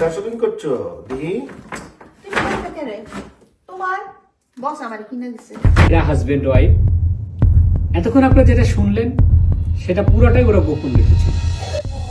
কার shopping করছ রে? তোমার বস আমার কিনে দিছে। এরা হাজবেন্ড ওয়াইফ এতক্ষণ আপনারা যেটা শুনলেন সেটা পুরোটাই ওরা গোপন রেখেছে।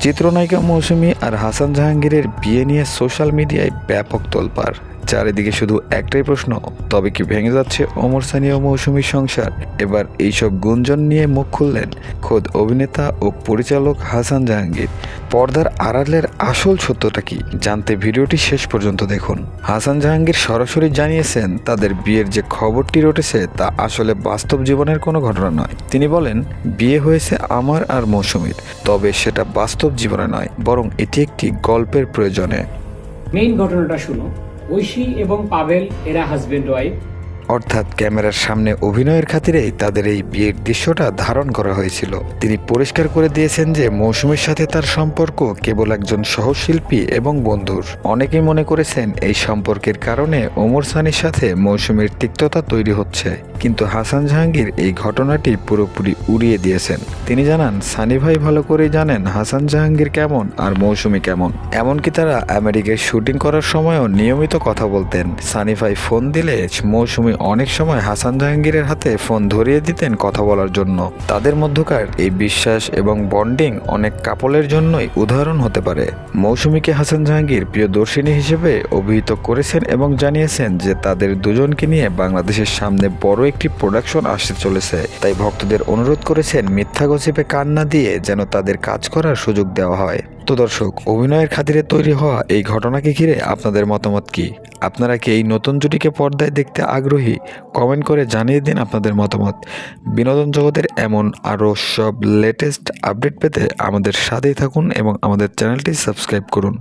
চিত্রনায়িকা মৌসুমী আর হাসান জাহাঙ্গীরের বিয়ে নিয়ে সোশ্যাল মিডিয়ায় ব্যাপক তোলপাড়। চারিদিকে শুধু একটাই প্রশ্ন, তবে কি ভেঙে যাচ্ছে ওমর সানি ও মৌসুমীর সংসার? এবার এইসব গুঞ্জন নিয়ে মুখ খুললেন খোদ অভিনেতা ও পরিচালক হাসান জাহাঙ্গীর। পর্দার আড়ালের আসল সত্যটা কি? জানতে ভিডিওটি শেষ পর্যন্ত দেখুন। হাসান জাহাঙ্গীর সরাসরি জানিয়েছেন, তাদের বিয়ের যে খবরটি রটেছে তা আসলে বাস্তব জীবনের কোনো ঘটনা নয়। তিনি বলেন, বিয়ে হয়েছে আমার আর মৌসুমীর, তবে সেটা বাস্তব জীবনে নয়, বরং এটি একটি গল্পের প্রয়োজনে। মেইন ঘটনাটা শুনো ঐশী এবং পাভেল, এরা হাজব্যান্ড ওয়াইফ অর্থাৎ ক্যামেরার সামনে অভিনয়ের খাতিরেই তাদের এই বিয়ের দৃশ্যটা ধারণ করা হয়েছিল। তিনি পরিষ্কার করে দিয়েছেন যে মৌসুমীর সাথে তার সম্পর্ক কেবল একজন সহশিল্পী এবং বন্ধুর। অনেকেই মনে করেছেন এই সম্পর্কের কারণে ওমর সানির সাথে মৌসুমীর তিক্ততা তৈরি হচ্ছে। কিন্তু হাসান জাহাঙ্গীর এই ঘটনাটি পুরোপুরি উড়িয়ে দিয়েছেন। তিনি জানান, সানি ভাই ভালো করেই জানেন হাসান জাহাঙ্গীর কেমন আর মৌসুমি কেমন। এমনকি তারা আমেরিকায় শুটিং করার সময়ও নিয়মিত কথা বলতেন। সানি ভাই ফোন দিলে মৌসুমি অনেক সময় হাসান জাহাঙ্গীরের হাতে ফোন ধরিয়ে দিতেন কথা বলার জন্য। তাদের মধ্যকার এই বিশ্বাস এবং বন্ডিং অনেক কাপলের জন্যই উদাহরণ হতে পারে। মৌসুমিকে হাসান জাহাঙ্গীর প্রিয় দর্শিনী হিসেবে অভিহিত করেছেন এবং জানিয়েছেন যে তাদের দুজনকে নিয়ে বাংলাদেশের সামনে বড় একটি প্রোডাকশন আসতে চলেছে। তাই ভক্তদের অনুরোধ করেছেন মিথ্যা গসিপে কান না দিয়ে যেন তাদের কাজ করার সুযোগ দেওয়া হয়। তো দর্শক, অভিনয়ের খাতিরে তৈরি হওয়া এই ঘটনাকে ঘিরে আপনাদের মতামত কি? আপনারা কি এই নতুন জুটিকে পর্দায় দেখতে আগ্রহী? কমেন্ট করে জানিয়ে দিন আপনাদের মতামত। বিনোদন জগতের এমন আরও সব লেটেস্ট আপডেট পেতে আমাদের সাথেই থাকুন এবং আমাদের চ্যানেলটি সাবস্ক্রাইব করুন।